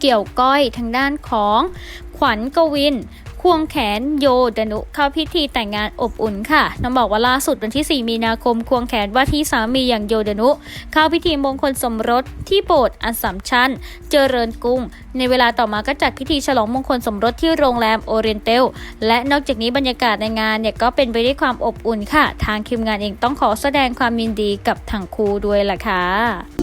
เกี่ยวก้อยทางด้านของขวัญกวินควงแขนโยดนุเข้าพิธีแต่งงานอบอุ่นค่ะน้องบอกว่าล่าสุดวันที่ 4 มีนาคม ควงแขนว่าที่สามีอย่างโยดนุ เข้าพิธีมงคลสมรสที่โบสถ์อัสสัมชันเจริญกรุง ในเวลาต่อมาก็จัดพิธีฉลองมงคลสมรสที่โรงแรมโอเรียนเตล และนอกจากนี้บรรยากาศในงานเนี่ยก็เป็นไปด้วยความอบอุ่นค่ะ ทางทีมงานเองต้องขอแสดงความยินดีกับทั้งคู่ด้วยล่ะค่ะ